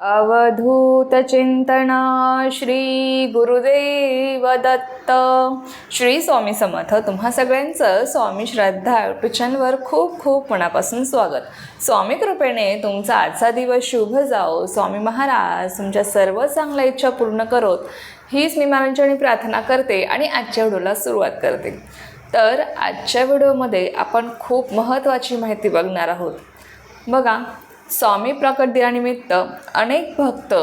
अवधूतचिंतना श्री गुरुदेव दत्त श्री स्वामी समर्थ तुम्हा सगळ्यांचं स्वामी श्रद्धा पिछांवर खूप खूप मनापासून स्वागत. स्वामी कृपेने तुमचा आजचा दिवस शुभ जाओ. स्वामी महाराज तुमच्या सर्व चांगल्या इच्छा पूर्ण करोत. हीच मी महाराजांनी प्रार्थना करते आणि आजच्या व्हिडिओला सुरुवात करते. तर आजच्या व्हिडिओमध्ये आपण खूप महत्त्वाची माहिती बघणार आहोत. बघा स्वामी प्रकट दिनानिमित्त अनेक भक्त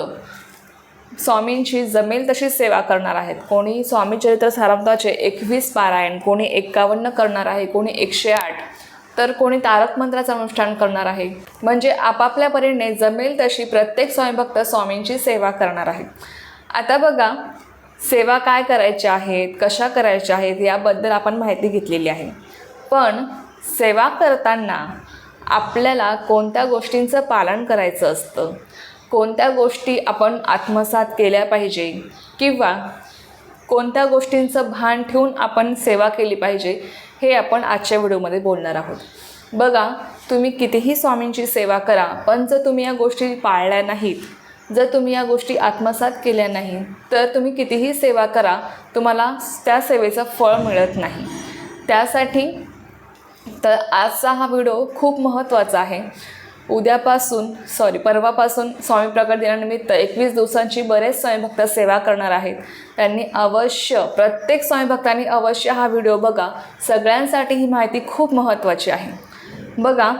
स्वामींची जमेल तशी सेवा करणार आहेत. कोणी स्वामी चरित्र सारामताचे एकवीस पारायण कोणी एक्कावन्न करणार आहे कोणी एकशे आठ तर कोणी तारक मंत्राचं अनुष्ठान करणार आहे. म्हणजे आपापल्या परीने जमेल तशी प्रत्येक स्वामीभक्त स्वामींची सेवा करणार आहे. आता बघा सेवा काय करायच्या आहेत कशा करायच्या आहेत याबद्दल आपण माहिती घेतलेली आहे. पण सेवा करताना आपल्याला कोणत्या गोष्टींचं पालन करायचं असतं? कोणत्या गोष्टी आपण आत्मसात केल्या पाहिजे? किंवा कोणत्या गोष्टींचं भान ठेवून आपण सेवा केली पाहिजे? हे आपण आजच्या व्हिडिओमध्ये बोलणार आहोत. बघा तुम्ही कितीही स्वामींची सेवा करा पण जर तुम्ही या गोष्टी पाळल्या नाहीत जर तुम्ही या गोष्टी आत्मसात केल्या नाही तर तुम्ही कितीही सेवा करा तुम्हाला त्या सेवेचं फळ मिळत नाही. त्यासाठी तर आजचा हा व्हिडिओ खूप महत्त्वाचा आहे. उद्यापासून सॉरी परवापासून स्वामी प्रकट दिनानिमित्त एकवीस दिवसांची बरेच स्वामीभक्त सेवा करणार आहेत. त्यांनी अवश्य प्रत्येक स्वामीभक्तांनी अवश्य हा व्हिडिओ बघा. सगळ्यांसाठी ही माहिती खूप महत्त्वाची आहे. बघा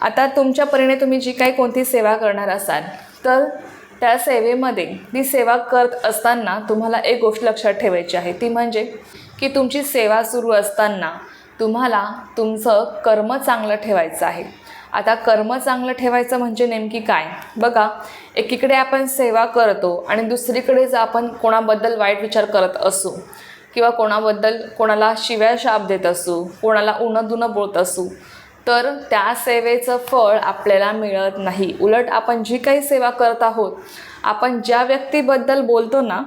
आता तुमच्या परीने तुम्ही जी काही कोणती सेवा करणार असाल तर त्या सेवेमध्ये ती सेवा करत असताना तुम्हाला एक गोष्ट लक्षात ठेवायची आहे. ती म्हणजे की तुमची सेवा सुरू असताना तुम्हाला तुमचं कर्म चांगलं ठेवायचं आहे. आता कर्म चांगलं ठेवायचं म्हणजे नेमकी काय? बघा एकीकडे आपण सेवा करतो आणि दुसरीकडे जर आपण कोणाबद्दल वाईट विचार करत असू किंवा कोणाबद्दल कोणाला शिव्या शाप देत असू कोणाला उणं दुनं बोलत असू तर त्या सेवेचं फळ आपल्याला मिळत नाही. उलट आपण जी काही सेवा करत आहोत आपण ज्या व्यक्तीबद्दल बोलतो ना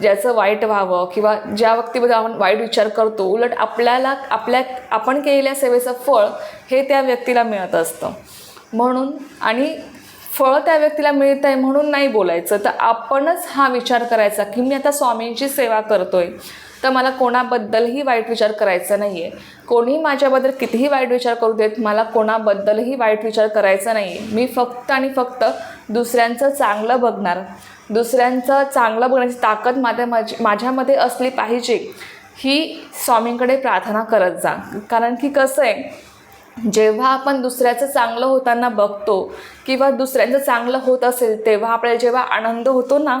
ज्याचं वाईट व्हावं किंवा ज्या व्यक्तीबद्दल आपण वाईट विचार करतो उलट आपल्याला आपल्या आपण केलेल्या सेवेचं फळ हे त्या व्यक्तीला मिळत असतं. म्हणून आणि फळ त्या व्यक्तीला मिळत आहे म्हणून नाही बोलायचं. तर आपणच हा विचार करायचा की मी आता स्वामींची सेवा करतो आहे तर मला कोणाबद्दलही वाईट विचार करायचा नाही आहे कोणी माझ्याबद्दल कितीही वाईट विचार करू देत मला कोणाबद्दलही वाईट विचार करायचा नाही आहे मी फक्त आणि फक्त दुसऱ्यांचं चांगलं बघणार. दुसऱ्यांचं चांगलं बघण्याची ताकद माझ्या माझी माझ्यामध्ये असली पाहिजे ही स्वामींकडे प्रार्थना करत जा. कारण की कसं आहे जेव्हा आपण दुसऱ्याचं चांगलं होताना बघतो किंवा दुसऱ्यांचं चांगलं होत असेल तेव्हा आपल्याला जेव्हा आनंद होतो ना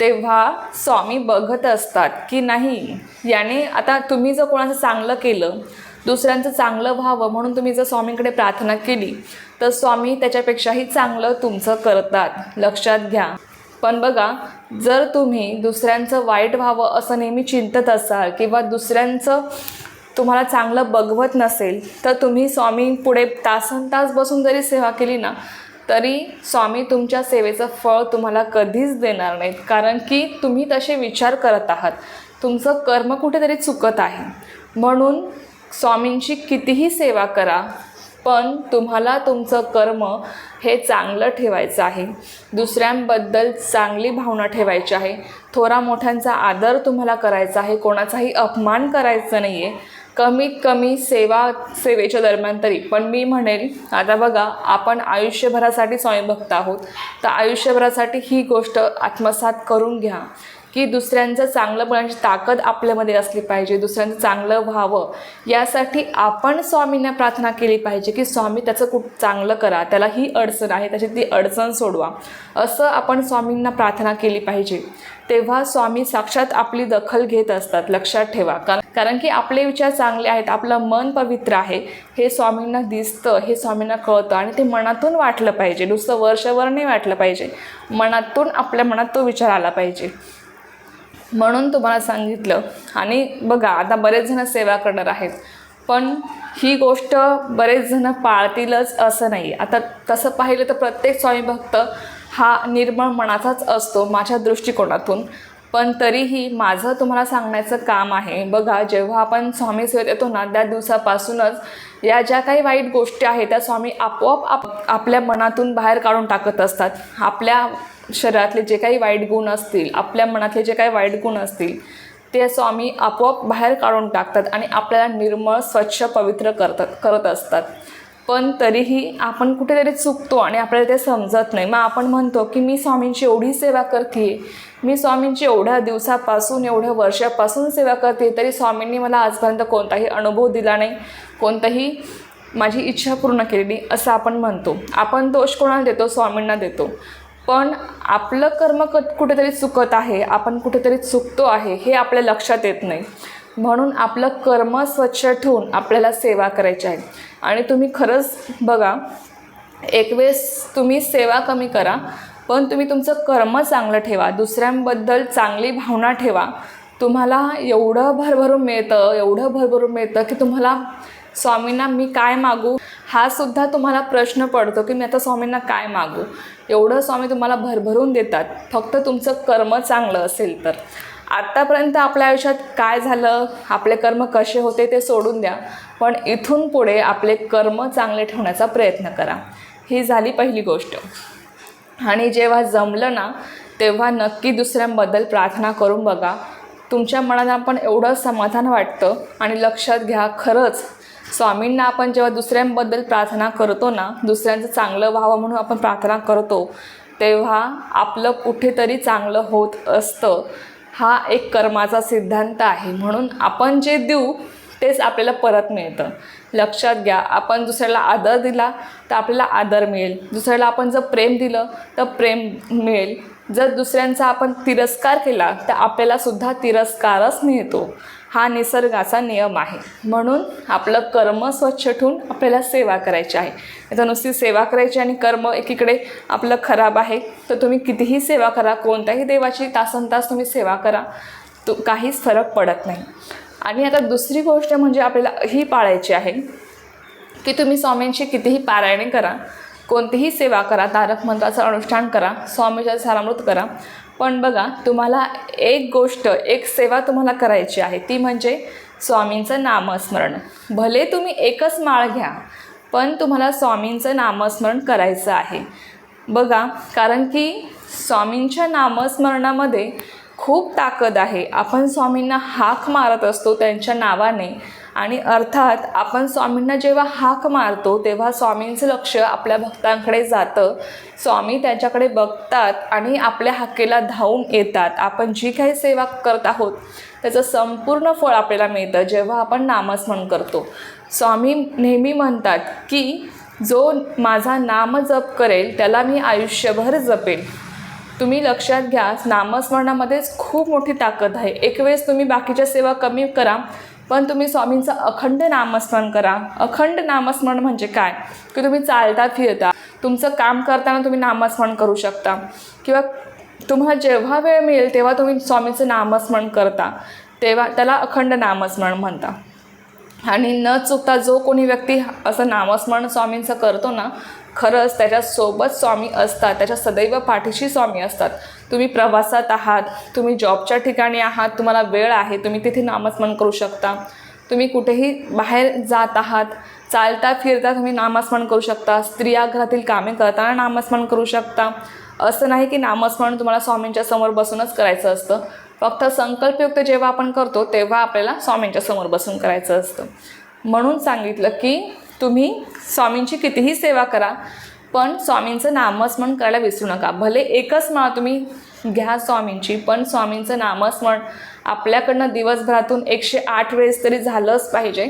तेव्हा स्वामी बघत असतात की नाही याने आता तुम्ही जर कोणाचं चांगलं केलं दुसऱ्यांचं चांगलं व्हावं म्हणून तुम्ही जर स्वामींकडे प्रार्थना केली तर स्वामी त्याच्यापेक्षाही चांगलं तुमचं करतात. लक्षात घ्या. पण बघा जर तुम्ही दुसऱ्यांचं वाईट व्हावं असं नेहमी चिंतत असाल किंवा दुसऱ्यांचं तुम्हाला चांगलं बघवत नसेल तर तुम्ही स्वामी पुढे तासन तास बसून जरी सेवा केली ना तरी स्वामी तुमच्या सेवेचं फळ तुम्हाला कधीच देणार नाहीत. कारण की तुम्ही तसे विचार करत आहात. तुमचं कर्म कुठेतरी चुकत आहे. म्हणून स्वामींची कितीही सेवा करा पण तुम्हाला तुमचं कर्म हे चांगलं ठेवायचं आहे. दुसऱ्यांबद्दल चांगली भावना ठेवायची आहे. थोरा मोठ्यांचा आदर तुम्हाला करायचा आहे. कोणाचाही अपमान करायचा नाही आहे कमीत कमी सेवा सेवेच्या दरम्यान तरी. पण मी म्हणेल आता बघा आपण आयुष्यभरासाठी स्वयंभक्त आहोत. तर आयुष्यभरासाठी ही गोष्ट आत्मसात करून घ्या की दुसऱ्यांचं चांगलं बनण्याची ताकद आपल्यामध्ये असली पाहिजे दुसऱ्यांचं चांगलं व्हावं. यासाठी आपण स्वामींना प्रार्थना केली पाहिजे की स्वामी त्याचं खूप चांगलं करा त्याला ही अडचण आहे त्याची ती अडचण सोडवा. असं आपण स्वामींना प्रार्थना केली पाहिजे. तेव्हा स्वामी साक्षात आपली दखल घेत असतात लक्षात ठेवा. कारण कारण की आपले विचार चांगले आहेत आपलं मन पवित्र आहे हे स्वामींना दिसतं हे स्वामींना कळतं आणि ते मनातून वाटलं पाहिजे. नुसतं वर्षभर नाही वाटलं पाहिजे. मनातून आपल्या मनात तो विचार आला पाहिजे. म्हणून तुम्हाला सांगितलं. आणि बघा आता बरेच जण सेवा करणार आहेत. पण ही गोष्ट बरेच जण पाळतीलच असं नाही. आता तसं पाहिलं तर प्रत्येक स्वामी भक्त हा निर्मळ मनाचाच असतो माझ्या दृष्टिकोनातून. पण तरीही माझं तुम्हाला सांगण्याचं काम आहे. बघा जेव्हा आपण स्वामी सेवेत येतो ना त्या दिवसापासूनच या ज्या काही वाईट गोष्टी आहेत त्या स्वामी आपोआप आप आपल्या मनातून बाहेर काढून टाकत असतात. आपल्या शरीरातले जे काही वाईट गुण असतील आपल्या मनातले जे काही वाईट गुण असतील ते स्वामी आपोआप बाहेर काढून टाकतात आणि आपल्याला निर्मळ स्वच्छ पवित्र करतात करत असतात. पण तरीही आपण कुठेतरी चुकतो आणि आपल्याला ते समजत नाही. मग आपण म्हणतो की मी स्वामींची एवढी सेवा करते मी स्वामींची एवढ्या दिवसापासून एवढ्या वर्षापासून सेवा करते तरी स्वामींनी मला आजपर्यंत कोणताही अनुभव दिला नाही कोणताही माझी इच्छा पूर्ण केलेली असं आपण म्हणतो. आपण दोष कोणाला देतो? स्वामींना देतो. पण आपलं कर्म क कुठेतरी चुकत आहे आपण कुठेतरी चुकतो आहे हे आपल्या लक्षात येत नाही. म्हणून आपलं कर्म स्वच्छ ठेवून आपल्याला सेवा करायची आहे. आणि तुम्ही खरंच बघा एक वेळेस तुम्ही सेवा कमी करा पण तुम्ही तुमचं कर्म चांगलं ठेवा दुसऱ्यांबद्दल चांगली भावना ठेवा. तुम्हाला एवढं भरभरून मिळतं एवढं भरभरून मिळतं की तुम्हाला स्वामींना मी काय मागू? हा सुद्धा तुम्हाला प्रश्न पडतो की मी आता स्वामींना काय मागू? एवढं स्वामी तुम्हाला भरभरून देतात. फक्त तुमचं कर्म चांगलं असेल तर. आत्तापर्यंत आपल्या आयुष्यात काय झालं आपले कर्म कसे होते ते सोडून द्या. पण इथून पुढे आपले कर्म चांगले ठेवण्याचा प्रयत्न करा. ही झाली पहिली गोष्ट. आणि जेव्हा जमलं ना तेव्हा नक्की दुसऱ्यांबद्दल प्रार्थना करून बघा. तुमच्या मनाला पण एवढं समाधान वाटतं आणि लक्षात घ्या खरंच स्वामींना आपण जेव्हा दुसऱ्यांबद्दल प्रार्थना करतो ना दुसऱ्यांचं चांगलं व्हावं म्हणून आपण प्रार्थना करतो तेव्हा आपलं कुठेतरी चांगलं होत असतं. हा एक कर्माचा सिद्धांत आहे. म्हणून आपण जे देऊ तेच आपल्याला परत मिळतं. लक्षात घ्या आपण दुसऱ्याला आदर दिला तर आपल्याला आदर मिळेल. दुसऱ्याला आपण जर प्रेम दिलं तर प्रेम मिळेल. जर दुसऱ्यांचा आपण तिरस्कार केला तर आपल्याला सुद्धा तिरस्कारच मिळतो. हा निसर्गाचा नियम आहे. म्हणून आपलं कर्म स्वच्छ ठेवून आपल्याला सेवा करायची आहे. आता नुसती सेवा करायची आणि कर्म एकीकडे आपलं खराब आहे तर तुम्ही कितीही सेवा करा कोणत्याही देवाची तासन तास तुम्ही सेवा करा तो काहीच फरक पडत नाही. आणि आता दुसरी गोष्ट म्हणजे आपल्याला ही पाळायची आहे की तुम्ही स्वामींची कितीही पारायणे करा कोणतीही सेवा करा तारक मंत्राचं अनुष्ठान करा स्वामीचं सारामृत करा. पण बघा तुम्हाला एक गोष्ट एक सेवा तुम्हाला करायची आहे ती म्हणजे स्वामींचं नामस्मरण. भले तुम्ही एकच माळ घ्या पण तुम्हाला स्वामींचं नामस्मरण करायचं आहे. बघा कारण की स्वामींच्या नामस्मरणामध्ये खूप ताकद आहे. आपण स्वामींना हाक मारत असतो त्यांच्या नावाने आणि अर्थात आपण स्वामींना जेव्हा हाक मारतो तेव्हा स्वामींचं लक्ष आपल्या भक्तांकडे जातं. स्वामी त्यांच्याकडे बघतात आणि आपल्या हाकेला धावून येतात. आपण जी काही सेवा करत आहोत त्याचं संपूर्ण फळ आपल्याला मिळतं जेव्हा आपण नामस्मरण करतो. स्वामी नेहमी म्हणतात की जो माझा नाम जप करेल त्याला मी आयुष्यभर जपेल तुम्ही लक्षात घ्या नामस्मरणामध्येच खूप मोठी ताकद आहे. एक वेळेस तुम्ही बाकीच्या सेवा कमी करा पण तुम्ही स्वामींचं अखंड नामस्मरण करा. अखंड नामस्मरण म्हणजे काय? की तुम्ही चालता फिरता. तुमचं काम करताना तुम्ही नामस्मरण करू शकता. किंवा तुम्हाला जेव्हा वेळ मिळेल तेव्हा तुम्ही स्वामींचं नामस्मरण करता. तेव्हा त्याला अखंड नामस्मरण म्हणता. आणि न चुकता जो कोणी व्यक्ती असं नामस्मरण स्वामींचं करतो ना खरंच त्याच्यासोबत स्वामी असतात. त्याच्या सदैव पाठीशी स्वामी असतात. तुम्ही प्रवासात आहात तुम्ही जॉबच्या ठिकाणी आहात तुम्हाला वेळ आहे तुम्ही तिथे नामस्मरण करू शकता. तुम्ही कुठेही बाहेर जात आहात चालता फिरता तुम्ही नामस्मरण करू शकता स्त्रिया घरातील कामे करताना नामस्मरण करू शकता. असं नाही की नामस्मरण तुम्हाला स्वामींच्या समोर बसूनच करायचं असतं. फक्त संकल्पयुक्त जेव्हा आपण करतो तेव्हा आपल्याला स्वामींच्या समोर बसून करायचं असतं. म्हणून सांगितलं की तुम्ही स्वामींची कितीही सेवा करा पण स्वामींचं नामस्मरण करायला विसरू नका. भले एकच माळ तुम्ही घ्या स्वामींची पण स्वामींचं नामस्मरण आपल्याकडनं दिवसभरातून एकशे आठ वेळेस तरी झालंच पाहिजे.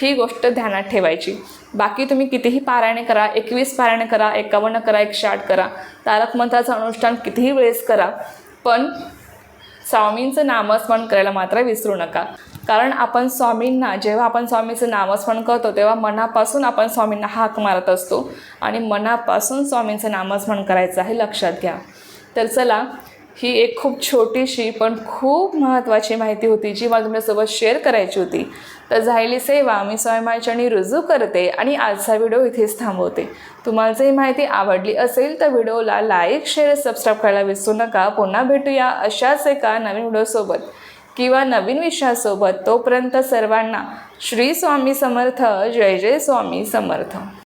ही गोष्ट ध्यानात ठेवायची. बाकी तुम्ही कितीही पारायणे करा एकवीस पारायणे करा एकावन्न करा एकशे आठ करा तारक मंत्राचं अनुष्ठान कितीही वेळेस करा पण स्वामींचं नामस्मरण करायला मात्र विसरू नका. कारण आपण स्वामींना जेव्हा आपण स्वामीचं नामस्मरण करतो तेव्हा मनापासून आपण स्वामींना हाक मारत असतो. आणि मनापासून स्वामींचं नामस्मरण करायचं आहे लक्षात घ्या. तर चला ही एक खूप छोटीशी पण खूप महत्त्वाची माहिती होती जी मला तुमच्यासोबत शेअर करायची होती. तर झालेली सेवा मी स्वयंमाचरणी रुजू करते आणि आजचा व्हिडिओ इथेच थांबवते. तुम्हाला जर ही माहिती आवडली असेल तर व्हिडिओला लाईक शेअर सबस्क्राईब करायला विसरू नका. पुन्हा भेटूया अशाच एका नवीन व्हिडिओसोबत. किंवा नवीन विषयासोबत तोपर्यंत सर्वांना श्री स्वामी समर्थ जय जय स्वामी समर्थ.